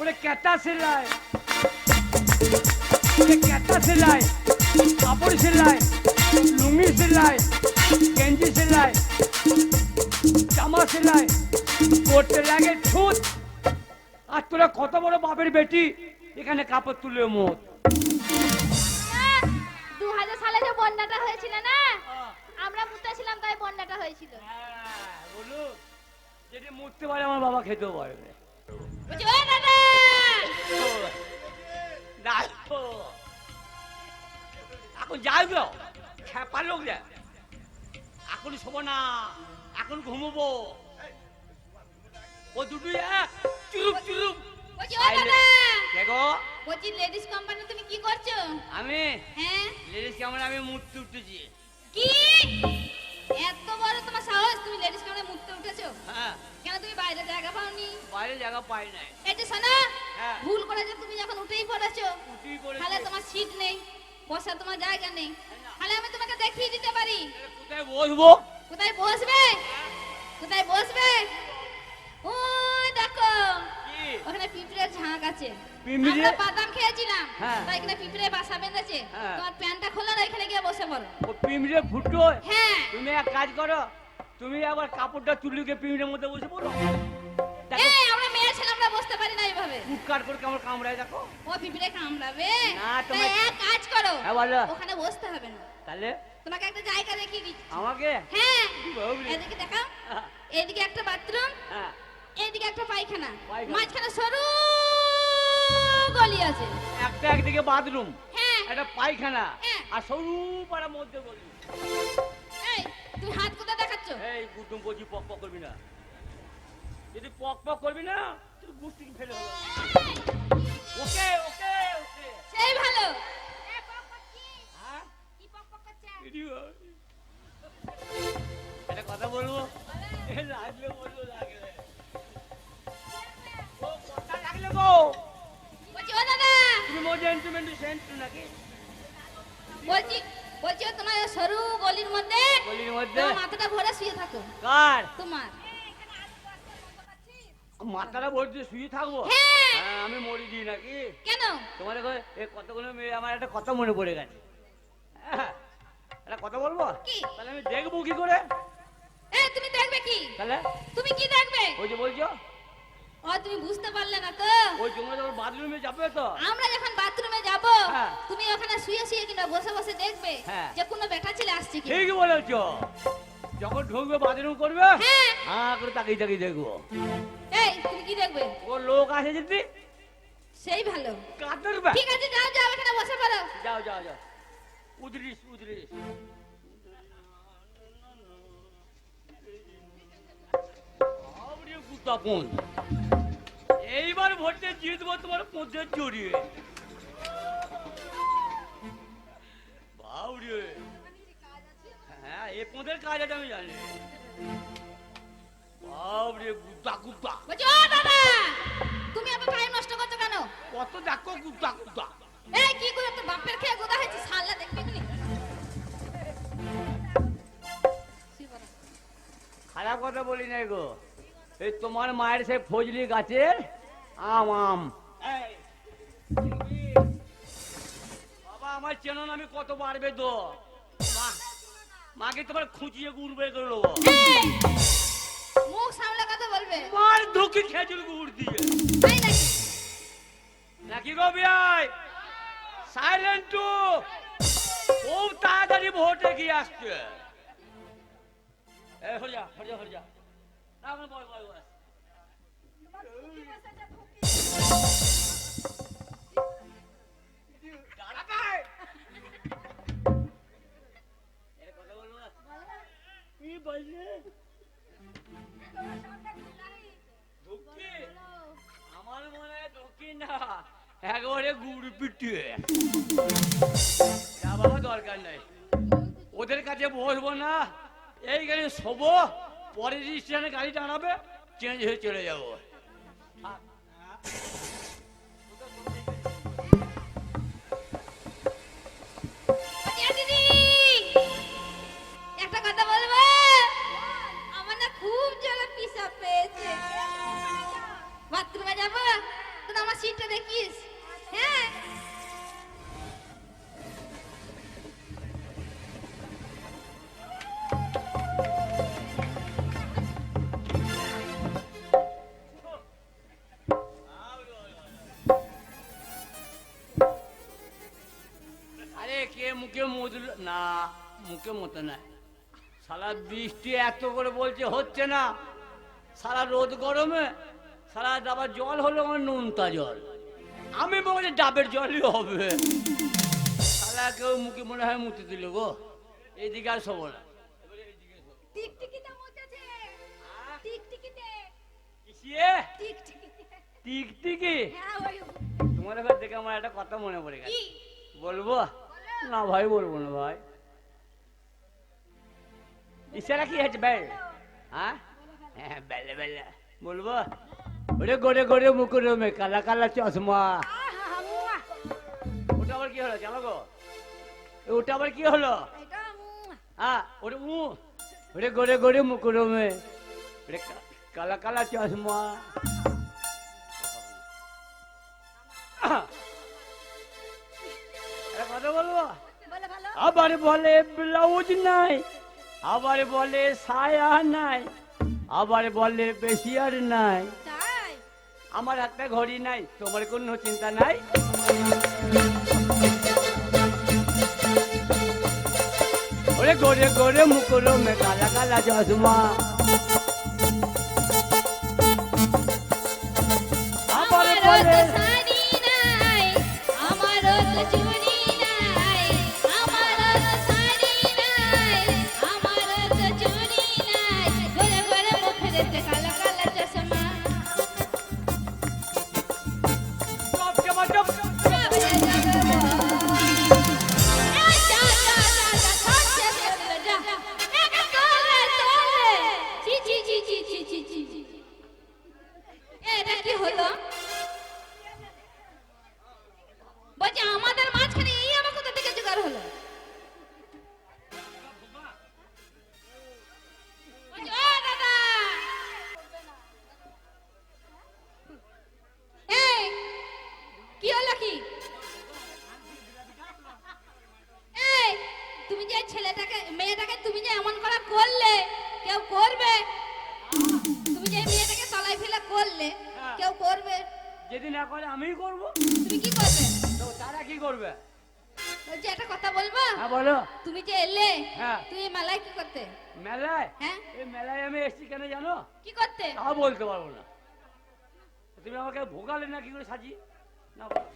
ওরে ক্যাটা সেলাই। ওরে ক্যাটা সেলাই কাপড় সেলাই লুঙ্গি সেলাই গেঞ্জি সেলাই জামা সেলাই করতে লাগে ছুট আর তোরা কত বড় বাপের বেটি? এখানে কাপড় তুলে মোট দু হাজার সালে যে বন্যাটা হয়েছিল না? আমরা মুতেছিলাম তাই বন্যাটা হয়েছিল। বলু যদি মুততে পারে আমার বাবা খেতেও পারবে। দাদা! এখন যাই গো খেপার লোক এখন শোব না এখন ঘুমবো ও দুটো চুরুপ চুরুপ বলছি, লেডিস কোম্পানি তুমি কি করছ আমি হ্যাঁ লেডিস ক্যামেরা আমি মুততে উঠতেছি কি? এত বড় তোমার সাহস তুমি লেডিস কোম্পানি মুততে উঠেছো? হ্যাঁ। কেন তুমি বাইরে জায়গা পাওনি? বাইরে জায়গা পাই নাই। এই যে শোনো ভুল ভুল যে তুমি যখন উঠেই পড়েছো উঠেই পড়েছো। তাহলে তোমার সিট নেই বসার তোমার জায়গা নেই। তাহলে আমি তোমাকে দেখিয়ে দিতে পারি। কোথায় বসবো? কোথায় বসবে? কোথায় বসবে ওই দেখো কি ওখানে পিঁপড়ের ঝাঁক আছে আমরা বাদাম খেয়েছিলাম। হ্যাঁ। তাই এখানে পিঁপড়ে বাসা বেঁধেছে। হ্যাঁ। তোমার প্যান্টটা খোলো না এখানে গিয়ে বসে পড়ো। ও পিমড়ে ফুটো হ্যাঁ। তুমি এক কাজ করো তুমি আবার কাপড়টা তুলিকে পিমড়ের মধ্যে বসে পড়ো। এই আমরা মেয়ে ছেলে আমরা বসতে পারি না এইভাবে। কুটকাট করে কেমন কামড়ায় দেখো। ও পিঁপড়ে কামড়াবে। না, তাই এক কাজ করো। হ্যাঁ, বলো। ওখানে বসতে হবে না। তাহলে? তোমাকে একটা জায়গা দেখিয়ে দিচ্ছি। আমাকে? হ্যাঁ। বাবরে। এদিকে দেখাও। এদিকে একটা বাথরুম এদিকে একটা পায়খানা। মাঝখানে সরু গলি আছে। একটা একদিকে বাথরুম হ্যাঁ। একটা পায়খানা হ্যাঁ। আর সরু পাড়ার মধ্যে গলি। এই তুই হাত কোথা দেখাচ্ছ? এই কুটুম বজি পক পক করবি না। যদি পক পক করবি না তুই গুষ্টি ফেলে হলো। মাথাটা শুয়ে থাকো। কার? তোমার। মাথাটা ভরতে শুয়ে থাকব? হ্যাঁ। হ্যাঁ, আমি মরি দিই নাকি? কেন? তোমার এই কতগুলো মেয়ে? আমার একটা কথা মনে পড়ে গেছে। হ্যাঁ, একটা কথা বলব? তাহলে আমি দেখব কি করে। এ তুমি দেখবে কি? তাহলে? তুমি কি দেখবে? ওই যে বলছো? ও তুমি বুঝতে পারলে না তো। ওই তোমরা যখন বাথরুমে যাবে তো? আমরা যখন বাথরুমে যাব। তুমি ওখানে শুয়ে শুয়ে কিনা বসে বসে দেখবে। যে কোনো বেটা ছেলে আসছে কি ঠিক বলেছ। যখন ঢুকবে বাথরুম করবে? হ্যাঁ। হ্যাঁ করে তাকিয়ে তাকিয়ে দেখব। এই তুমি কি দেখবে? ও লোক আসে যদি সেই ভালো। কাঁদবে ঠিক আছে যাও যাও এখানে বসে পড়ো। যাও যাও যাও। উদরিস উদরিস। কুতাপন। এইবার ভোটে জিতবো তোমার পথে জড়িয়ে হ্যাঁ এ পথের কাজ আমি জানি। বাবরে বলছি ও দাদা তুমি এত টাইম নষ্ট করছ কেন? কত দেখো গুতা গুতা এই কি করে তোর বাপের খেয়ে গোদা হয়েছে সাল্লা দেখবি তুমি খারাপ কথা বলি নাই গো। এই তোমার মায়ের সেই ফজলি গাছের আম আম। বাবা আমার চেনো না আমি কত বাড়বে তো মাকে তোমার খুঁজিয়ে গুড় বের করে নেব। মুখ সামলে কথা বলবে। মার ধুকি খেজুর গুড় দিয়ে। তাই নাকি? নাকি গো বিয়াই? সাইলেন্ট টু খুব তাড়াতাড়ি ভোটে গিয়ে আসছে। এ হয়ে যা হয়ে যা হয়ে যা। না না, বয় বয় বললে? ধুকি? আমার মনে হয় ঢুকি না। একবারে গুড় পিটিয়ে। যা বাবা দরকার নাই। ওদের কাছে বসবো না। এইখানে শোবো। পরে স্টেশনে গাড়ি দাঁড়াবে চেঞ্জ হয়ে চলে যাব। না মুখে মতো নাই। সারা বৃষ্টি এত করে বলছে হচ্ছে না। সারা রোদ গরমে সারা ডাবার জল হলো আমার নুনতা জল। আমি বলছি ডাবের জলই হবে। সারা কেউ মুখে মনে হয় মুতে দিল গো। এইদিকে আর শোবো না। টিকটিকিতে টিকটিকি? হ্যাঁ তোমার দেখে আমার একটা কথা মনে পড়ে গেছে। বলব? না ভাই, বলব না ভাই। ইশারা কি হচ্ছে ভাই? হ্যাঁ? হ্যাঁ বেলে বেলে। বলব? ওরে গোরে গোরে মুকুরে মে কালা কালা চশমা। ওটা আবার কি হলো, জানো গো? ওটা আবার কি হলো? হ্যাঁ ওরে উ ওরে গোরে গোরে মুকুরে মে কালা কালা চশমা। আবার বলে ব্লাউজ নাই আবার বলে সায়া নাই আবার বলে বেশিয়ার নাই। আমার হাতে ঘড়ি নাই তোমার কোনো চিন্তা নাই? ওরে গোরে গোরে মুকুরো মে কালা কালা চশমা আবার বলে হলো বলছি, আমাদের মাঝখানে এই আমার কোথা থেকে জোগাড় হলো। তুমি যে ছেলেটাকে, মেয়েটাকে তুমি যে এমন করা করলে, কেউ করবে? তুমি যে মেয়েটাকে তলায় ফেলে করলে। কেউ করবে? যদি না করে আমিই করব। তুমি কি করবে? তো তারা কি করবে? বলছি একটা কথা বলব? হ্যাঁ বলো। তুমি যে এলে হ্যাঁ। তুমি মেলায় কি করতে? মেলায়? হ্যাঁ। এই মেলায় আমি এসছি কেন জানো? কি করতে? তা বলতে পারব না। তুমি আমাকে ভোগালে না কি করে সাজি? না বলো।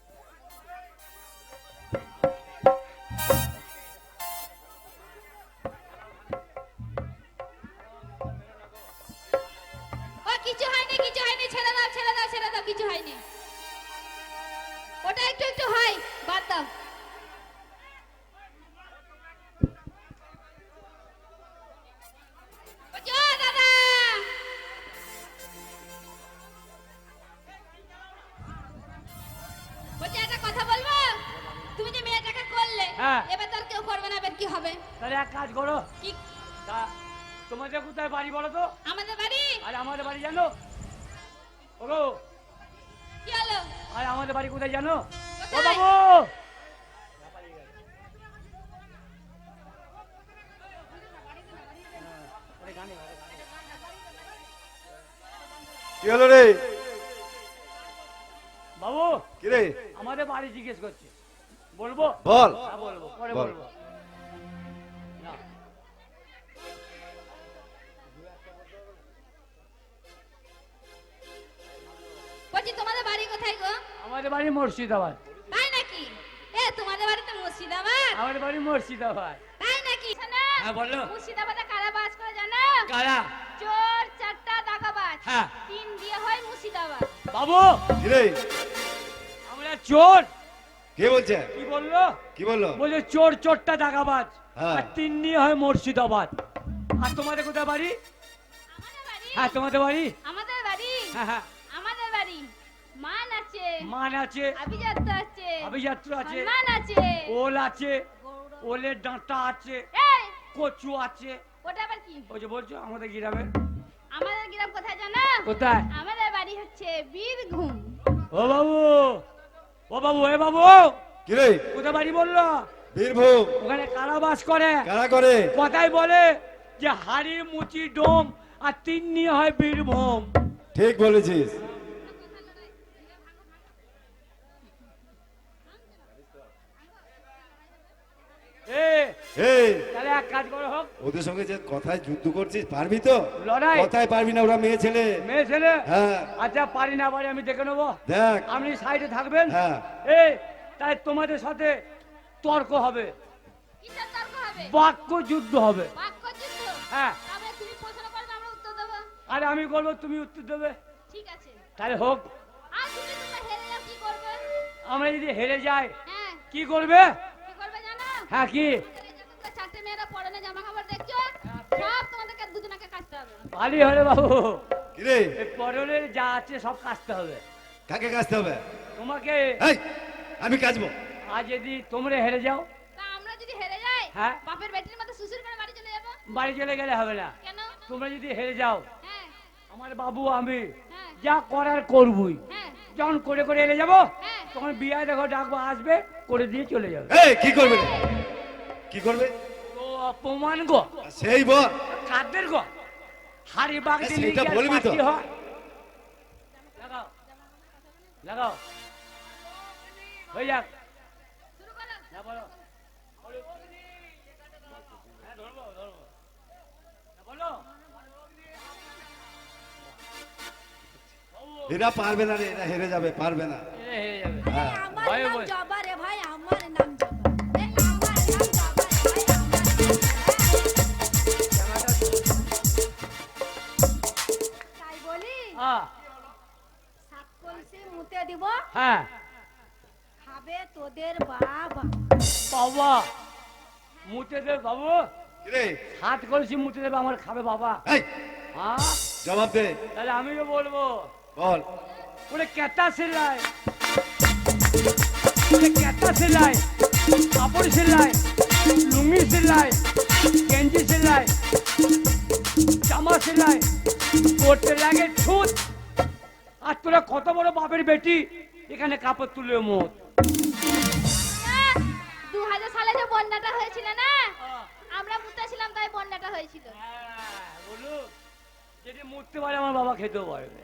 ও ছেড়ে দাও ছেড়ে দাও কিছু হয়নি। ওটা একটু একটু হয় বাদ দাও। বলছি, ও দাদা। বলছি একটা কথা বলব? তুমি যে মেয়েটাকে করলে হ্যাঁ। এবার কেউ করবে না এবার কি হবে? তাহলে এক কাজ করো। কি? তা তোমাদের কোথায় বাড়ি বলো তো? আমাদের বাড়ি? আর আমাদের বাড়ি জানো? ওগো কি হলো? আর আমাদের বাড়ি কোথায় জানো? ও বাবু! কি হলো রে? বাবু! কি রে? আমাদের বাড়ি জিজ্ঞেস করছে। বলব? বল। হ্যাঁ বলব। পরে বলব। বাড়ি মুর্শিদাবাদ। তাই নাকি? এ তোমাদের বাড়িতে মুর্শিদাবাদ? আমাদের বাড়ি মুর্শিদাবাদ। তাই নাকি? শোনো হ্যাঁ বলো। মুর্শিদাবাদে কারা বাস করে জানো? কারা? চোর চারটা দাগাবাজ হ্যাঁ। তিন দিয়ে হয় মুর্শিদাবাদ। বাবু! রে আমরা চোর। কে বলছে? কি বলল? কি বলল? বলে চোর চোরটা দাগাবাজ হ্যাঁ। আর তিন নিয়ে হয় মুর্শিদাবাদ। আর তোমাদের কোথায় বাড়ি? আমাদের বাড়ি। হ্যাঁ তোমাদের বাড়ি? আমাদের বাড়ি? হ্যাঁ হ্যাঁ। আমাদের বাড়ি। মান আছে। মান আছে। আভিজাত্য আছে। আছে। সম্মান আছে। ওল আছে। ওলের ডাঁটা আছে। কচু আছে। ওটা আবার কি? ওই যে বলছো আমাদের গ্রামে। আমাদের গ্রাম কোথায় জানো? কোথায়? আমাদের বাড়ি হচ্ছে বীরভূম। ও বাবু! ও বাবু এ বাবু! কি রে কোথায় বাড়ি বলল? বীরভূম। ওখানে কারা বাস করে। কারা করে? কথাই বলে যে হাড়ি মুচি ডোম আর তিন নিয়ে হয় বীরভূম। ঠিক বলেছিস এ এই তাহলে এক কাজ করো হোক। ওদের সঙ্গে যে কথায় যুদ্ধ করছিস পারবি তো? লড়াই? কথায় পারবি না ওরা মেয়ে ছেলে। মেয়ে ছেলে? হ্যাঁ। আচ্ছা পারি না পারি আমি দেখে নেব। দেখ। আপনি সাইডে থাকবেন। হ্যাঁ। এই তাই তোমাদের সাথে তর্ক হবে। কিসের তর্ক হবে? বাক্য যুদ্ধ হবে। হ্যাঁ। তবে তুমি প্রশ্ন করবে আমরা উত্তর দেবো। আরে আমি বলব তুমি উত্তর দেবে। ঠিক আছে। তাহলে হোক। আর তুমি তোমরা হেরে যাও কি করবে? আমরা যদি হেরে যাই হ্যাঁ। কি করবে? কি করবে জানো? হ্যাঁ কি? বাবু। কিরে? এই যা আছে সব কাচতে হবে। কাকে কাজতে হবে? তোমাকে আমি কাজবো আজ যদি তোমরা হেরে যাও। আমরা যদি হেরে যাই হ্যাঁ। বাপের বেটির মতো শ্বশুর করে বাড়ি চলে যাব? বাড়ি চলে গেলে হবে না। কেন? তোমরা যদি হেরে যাও হ্যাঁ। আমার বাবু আমি হ্যাঁ। যা করার করবই। হ্যাঁ। যখন করে করে এলে যাব হ্যাঁ। তখন বিয়ে দেখো ডাকবো আসবে করে দিয়ে চলে যাবে। কি করবে? কি করবে? তো অপমান গো। সেই বল কাদের গো। হাড়ি বাগ এ, দিলে সেটা বলবি তো। লাগাও লাগাও হয়ে যাক শুরু করো না বলো হ্যাঁ। না, বলো। এরা পারবে না রে এরা হেরে যাবে পারবে না হেরে যাবে। হ্যাঁ মুতে দিব। হ্যাঁ। খাবে তোদের বাবা। বাবা মুতে দেবে বাবু কিরে? হাত কলসি মুতে দেবে আমার খাবে বাবা। হ্যাঁ? জবাব দে। তাহলে আমিও বলব? বল। ওরে কেতা সেলাই ওরে কেতা সেলাই কাপড় সেলাই লুঙ্গি সেলাই গেঞ্জি সেলাই জামা সেলাই করতে লাগে ছুট আর তোরা কত বড় বাপের বেটি? এখানে কাপড় তুলে মত দু হাজার সালে যে বন্যাটা হয়েছিল না? আমরা মুতেছিলাম তাই বন্যাটা হয়েছিল। হ্যাঁ, বলুন। যদি মরতে পারে আমার বাবা খেতেও পারবে।